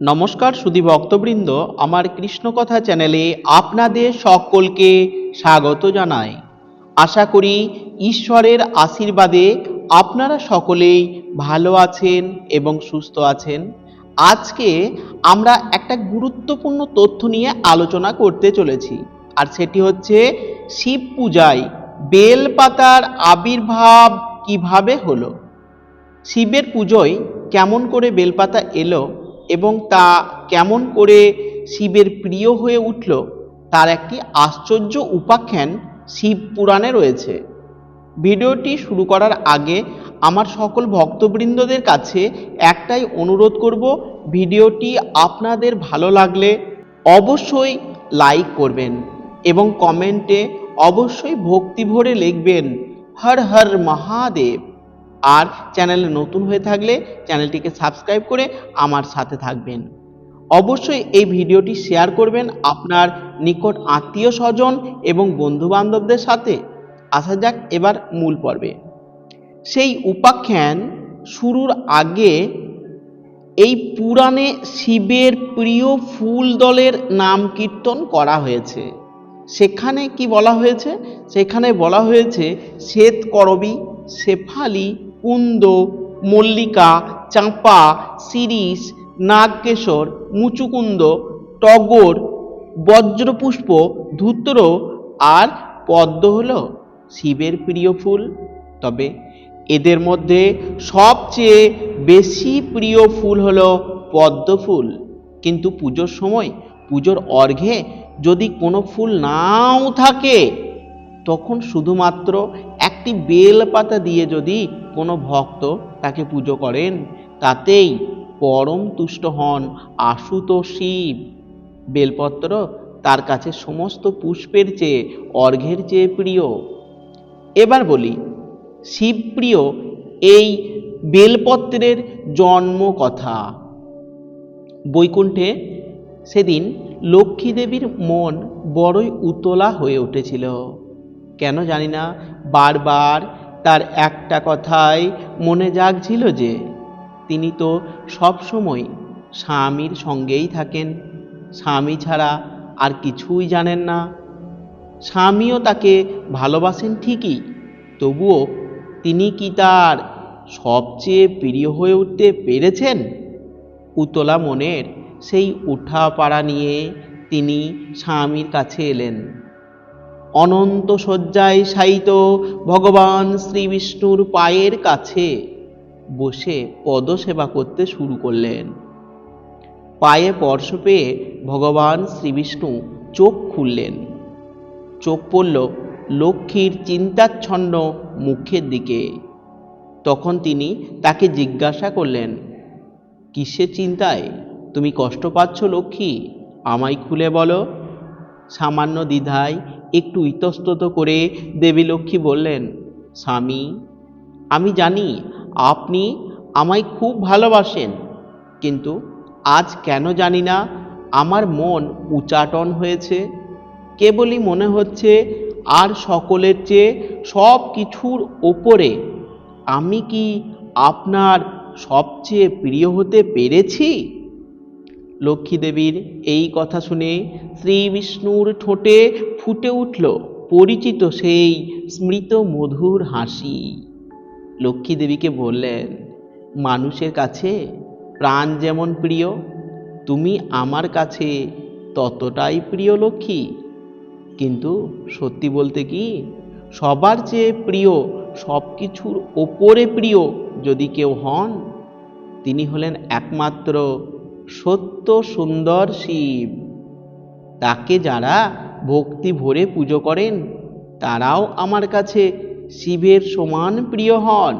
নমস্কার সুদী ভক্তবৃন্দ, আমার কৃষ্ণকথা চ্যানেলে আপনাদের সকলকে স্বাগত জানাই। আশা করি ঈশ্বরের আশীর্বাদে আপনারা সকলেই ভালো আছেন এবং সুস্থ আছেন। আজকে আমরা একটা গুরুত্বপূর্ণ তথ্য নিয়ে আলোচনা করতে চলেছি, আর সেটি হচ্ছে শিব পূজায় বেলপাতার আবির্ভাব কীভাবে হলো? শিবের পুজোয় কেমন করে বেলপাতা এলো? এবং তা কেমন করে শিবের প্রিয় হয়ে উঠল, তার একটি আশ্চর্য উপাখ্যান শিব পুরাণে রয়েছে। ভিডিওটি শুরু করার আগে আমার সকল ভক্তবৃন্দদের কাছে একটাই অনুরোধ করব, ভিডিওটি আপনাদের ভালো লাগলে অবশ্যই লাইক করবেন এবং কমেন্টে অবশ্যই ভক্তি ভরে লিখবেন, হর হর মহাদেব। আর চ্যানেলে নতুন হয়ে থাকলে চ্যানেলটিকে সাবস্ক্রাইব করে আমার সাথে থাকবেন। অবশ্যই এই ভিডিওটি শেয়ার করবেন আপনার নিকট আত্মীয় স্বজন এবং বন্ধু বান্ধবদের সাথে। আসা যাক এবার মূল পর্বে। সেই উপাখ্যান শুরুর আগে এই পুরাণে শিবের প্রিয় ফুল দলের নাম কীর্তন করা হয়েছে। সেখানে কি বলা হয়েছে? সেখানে বলা হয়েছে, শ্বেত করবি, শেফালি কুন্দ মল্লিকা, চাঁপা, শিরিষ, নাগকেশর, মুচুকুন্দ, টগর, বজ্রপুষ্প, ধূত্র আর পদ্ম হল শিবের প্রিয় ফুল। তবে এদের মধ্যে সবচেয়ে বেশি প্রিয় ফুল হলো পদ্ম ফুল। কিন্তু পুজোর সময়, পুজোর অর্ঘে যদি কোনো ফুল নাও থাকে তখন শুধুমাত্র একটি বেল পাতা দিয়ে যদি কোনো ভক্ত তাকে পুজো করেন, তাতেই পরম তুষ্ট হন আশুত শিব বেলপত্র তার কাছে সমস্ত পুষ্পের চেয়ে অর্ঘের চেয়ে প্রিয়। এবার বলি, শিবপ্রিয় এই বেলপত্রের জন্ম কথা। বৈকুণ্ঠে সেদিন লক্ষ্মী দেবীর মন বড়ই উতলা হয়ে উঠেছিল। কেন জানি না, বারবার তার একটা কথাই মনে জাগছিল যে তিনি তো সবসময় স্বামীর সঙ্গেই থাকেন। স্বামী ছাড়া আর কিছুই জানেন না। স্বামীও তাকে ভালোবাসেন ঠিকই, তবুও তিনি কি তার সবচেয়ে প্রিয় হয়ে উঠতে পেরেছেন? উতলা মনের সেই উঠা পাড়া নিয়ে তিনি স্বামীর কাছে এলেন। অনন্ত শয্যায় শায়িত ভগবান শ্রী বিষ্ণুর পায়ের কাছে বসে পদসেবা করতে শুরু করলেন। পায়ে স্পর্শ পেয়ে ভগবান শ্রীবিষ্ণু চোখ খুললেন। চোখ পড়ল লক্ষ্মীর চিন্তাচ্ছন্ন মুখের দিকে। তখন তিনি তাকে জিজ্ঞাসা করলেন, কিসের চিন্তায়? তুমি কষ্ট পাচ্ছ লক্ষ্মী? আমায় খুলে বলো। সামান্য দ্বিধায় একটু ইতস্তত করে দেবী লক্ষ্মী বললেন, স্বামী, আমি জানি আপনি আমায় খুব ভালোবাসেন, কিন্তু আজ কেন জানি না আমার মন উচাটন হয়েছে। কেবলই মনে হচ্ছে আর সকলের চেয়ে সব কিছুর ওপরে। আমি কি আপনার সবচেয়ে প্রিয় হতে পেরেছি? লক্ষ্মী দেবীর এই কথা শুনে শ্রী বিষ্ণুর ঠোঁটে ফুটে উঠল পরিচিত সেই স্মৃত মধুর হাসি। লক্ষ্মী দেবীকে বললেন, মানুষের কাছে প্রাণ যেমন প্রিয়, তুমি আমার কাছে ততটাই প্রিয় লক্ষ্মী। কিন্তু সত্যি বলতে কি, সবার চেয়ে প্রিয় সব কিছুর ওপরে প্রিয় যদি কেউ হন, তিনি হলেন একমাত্র সত্য সুন্দর শিব। তাকে যারা ভক্তি ভরে পুজো করেন, তারাও আমার কাছে শিবের সমান প্রিয় হন।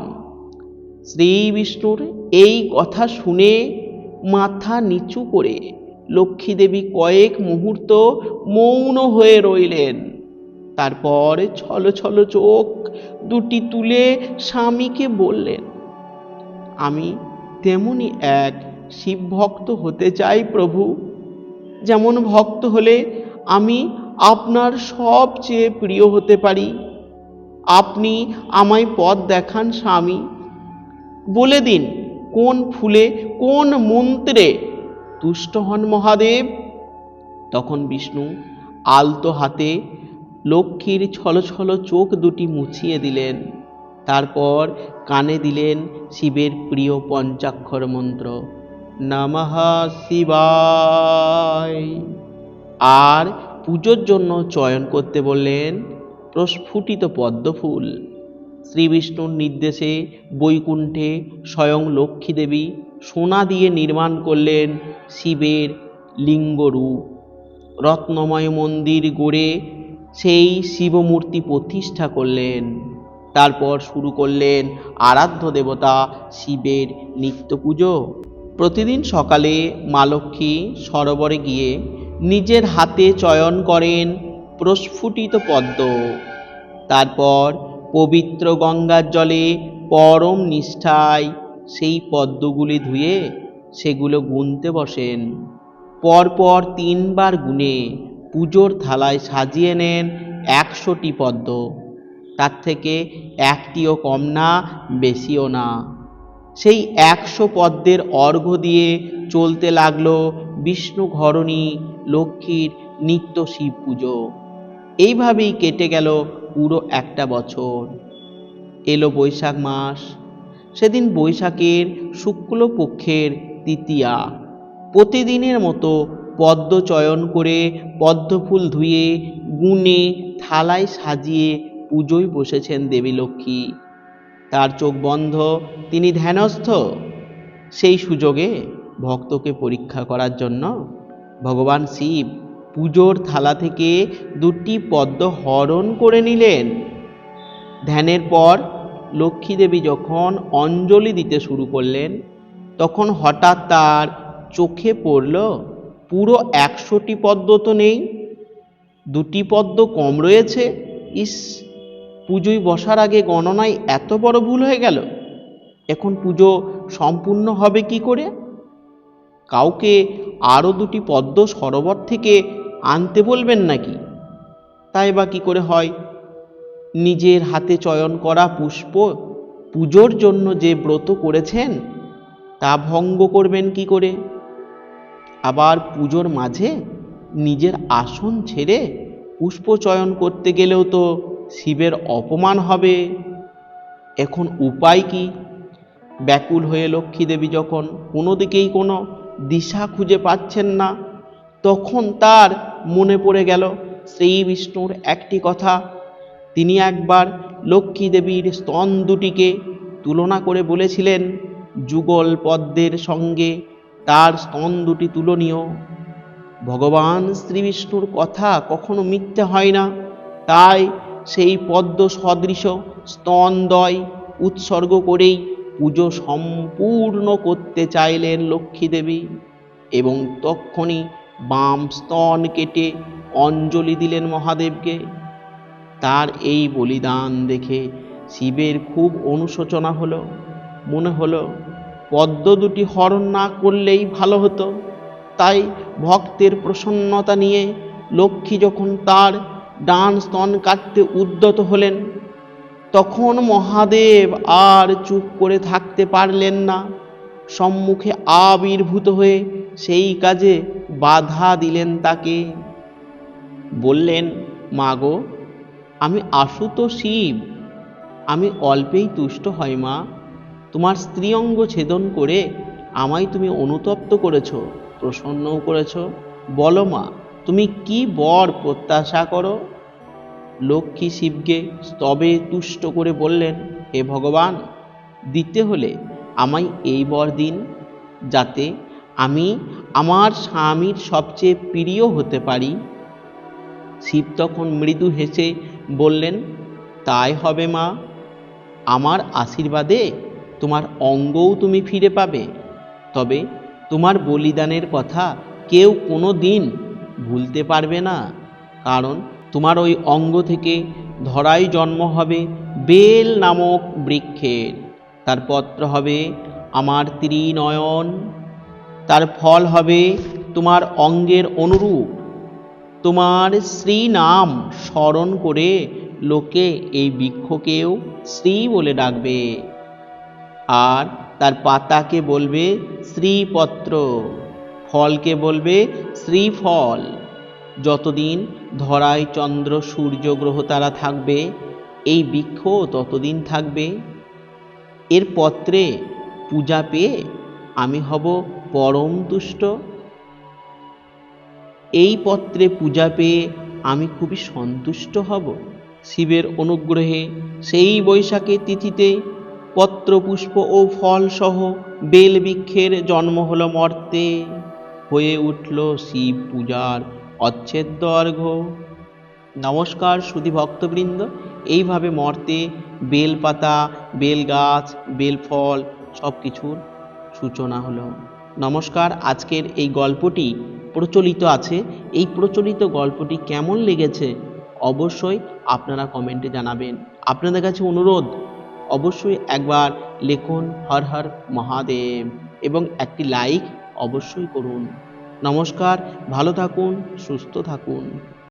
শ্রী বিষ্ণুর এই কথা শুনে মাথা নিচু করে লক্ষ্মী দেবী কয়েক মুহূর্ত মৌন হয়ে রইলেন। তারপর ছল ছল চোখ দুটি তুলে স্বামীকে বললেন, আমি তেমনি এক শিব ভক্ত হতে চাই প্রভু। যেমন ভক্ত হলে আমি আপনার সবচেয়ে প্রিয় হতে পারি। আপনি আমায় পথ দেখান স্বামী। বলে দিন, কোন ফুলে, কোন মন্ত্রে তুষ্ট হন মহাদেব? তখন বিষ্ণু আলতো হাতে লক্ষ্মীর ছলছল চোখ দুটি মুছিয়ে দিলেন। তারপর কানে দিলেন শিবের প্রিয় পঞ্চাক্ষর মন্ত্র। নমঃ শিবায়। আর পুজোর জন্য চয়ন করতে বললেন প্রস্ফুটিত পদ্মফুল। শ্রীবিষ্ণুর নির্দেশে বৈকুণ্ঠে স্বয়ং লক্ষ্মী দেবী সোনা দিয়ে নির্মাণ করলেন শিবের লিঙ্গরূপ। রত্নময় মন্দির গড়ে সেই শিবমূর্তি প্রতিষ্ঠা করলেন। তারপর শুরু করলেন আরাধ্য দেবতা শিবের নিত্য পুজো। প্রতিদিন সকালে মা লক্ষ্মী সরোবরে গিয়ে নিজের হাতে চয়ন করেন প্রস্ফুটিত পদ্ম। তারপর পবিত্র গঙ্গার জলে পরম নিষ্ঠায় সেই পদ্মগুলি ধুয়ে সেগুলো গুনতে বসেন। পরপর তিনবার গুনে পুজোর থালায় সাজিয়ে নেন একশোটি পদ্ম। তার থেকে একটিও কম না, বেশিও না। সেই একশো পদ্মের অর্ঘ্য দিয়ে চলতে লাগল বিষ্ণু ঘরণী লক্ষ্মীর নিত্য শিব পুজো। এইভাবেই কেটে গেল পুরো একটা বছর। এলো বৈশাখ মাস। সেদিন বৈশাখের শুক্লপক্ষের তৃতীয়া। প্রতিদিনের মতো পদ্ম চয়ন করে পদ্মফুল ধুয়ে গুনে থালায় সাজিয়ে পুজোয় বসেছেন দেবী লক্ষ্মী। তার চোখ বন্ধ, তিনি ধ্যানস্থ। সেই সুযোগে ভক্তকে পরীক্ষা করার জন্য ভগবান শিব পুজোর থালা থেকে দুটি পদ্ম হরণ করে নিলেন। ধ্যানের পর লক্ষ্মী দেবী যখন অঞ্জলি দিতে শুরু করলেন, তখন হঠাৎ তার চোখে পড়ল, পুরো একশোটি পদ্ম তো নেই, দুটি পদ্ম কম রয়েছে? ইস! পুজোয় বসার আগে গণনায় এত বড় ভুল হয়ে গেল? এখন পুজো সম্পূর্ণ হবে কি করে? কাউকে আরও দুটি পদ্ম সরোবর থেকে আনতে বলবেন নাকি? তাই বা কি করে হয়? নিজের হাতে চয়ন করা পুষ্প পুজোর জন্য যে ব্রত করেছেন, তা ভঙ্গ করবেন কি করে? আবার পুজোর মাঝে নিজের আসন ছেড়ে পুষ্প চয়ন করতে গেলেও তো শিবের অপমান হবে? এখন উপায় কি? ব্যাকুল হয়ে লক্ষ্মী দেবী যখন কোনো দিকেই কোনো দিশা খুঁজে পাচ্ছেন না, তখন তার মনে পড়ে গেল শ্রী বিষ্ণুর একটি কথা। তিনি একবার লক্ষ্মী দেবীর স্তন দুটিকে তুলনা করে বলেছিলেন, যুগল পদ্মের সঙ্গে তার স্তন দুটি তুলনীয়। ভগবান শ্রীবিষ্ণুর কথা কখনো মিথ্যে হয় না। তাই সেই পদ্ম সদৃশ স্তনদয় উৎসর্গ করেই পুজো সম্পূর্ণ করতে চাইলেন লক্ষ্মী দেবী এবং তক্ষণি বাম স্তন কেটে অঞ্জলি দিলেন মহাদেবকে। তার এই বলিদান দেখে শিবের খুব অনুশোচনা হলো। মনে হলো, পদ্ম দুটি হরণ না করলেই ভালো হতো। তাই ভক্তের প্রসন্নতা নিয়ে লক্ষ্মী যখন তার ডান স্তন কাটতে উদ্যত হলেন। তখন মহাদেব আর চুপ করে থাকতে পারলেন না। সম্মুখে আবির্ভূত হয়ে সেই কাজে বাধা দিলেন তাকে। বললেন মাগো আমি আশুত শিব। আমি অল্পেই তুষ্ট হয়, মা। তোমার স্ত্রী অঙ্গ ছেদন করে আমায় তুমি অনুতপ্ত করেছ, প্রসন্নও করেছ। বলো, মা, তুমি কি বর প্রত্যাশা করো? লক্ষ্মী শিবকে স্তবে তুষ্ট করে বললেন, হে ভগবান, দিতে হলে আমায় এই বর দিন, যাতে আমি আমার স্বামীর সবচেয়ে প্রিয় হতে পারি। শিব তখন মৃদু হেসে বললেন, তাই হবে মা, আমার আশীর্বাদে তোমার অঙ্গও তুমি ফিরে পাবে। তবে তোমার বলিদানের কথা কেউ কোনো দিন ভুলতে পারবে না, কারণ তোমার ওই অঙ্গ থেকে ধরাই জন্ম হবে বেল নামক বৃক্ষের। তার পত্র হবে আমার ত্রিনয়ন। তার ফল হবে তোমার অঙ্গের অনুরূপ। তোমার শ্রী নাম স্মরণ করে লোকে এই বৃক্ষকেও শ্রী বলে ডাকবে। আর তার পাতাকে বলবে শ্রীপত্র, ফলকে বলবে শ্রীফল। যতদিন ধরায় চন্দ্র, সূর্য, গ্রহ তারা থাকবে, এই বৃক্ষ ততদিন থাকবে। এর পত্রে পূজা পেয়ে আমি হব পরম তুষ্ট। এই পত্রে পূজা পেয়ে আমি খুবই সন্তুষ্ট হব। শিবের অনুগ্রহে সেই বৈশাখের তিথিতে পত্রপুষ্প ও ফলসহ বেলবৃক্ষের জন্ম হলো মর্তে। হয়ে উঠল শিব পূজার অচ্ছেদ্য অর্ঘ্য নমস্কার সুধী ভক্তবৃন্দ, এইভাবে মর্তে বেলপাতা, বেলগাছ, বেলফল সব কিছুর সূচনা হলো। নমস্কার, আজকের এই গল্পটি প্রচলিত আছে। এই প্রচলিত গল্পটি কেমন লেগেছে অবশ্যই আপনারা কমেন্টে জানাবেন। আপনাদের কাছে অনুরোধ, অবশ্যই একবার লিখুন হর হর মহাদেব এবং একটি লাইক অবশ্যই করুন। নমস্কার ভালো থাকুন সুস্থ থাকুন।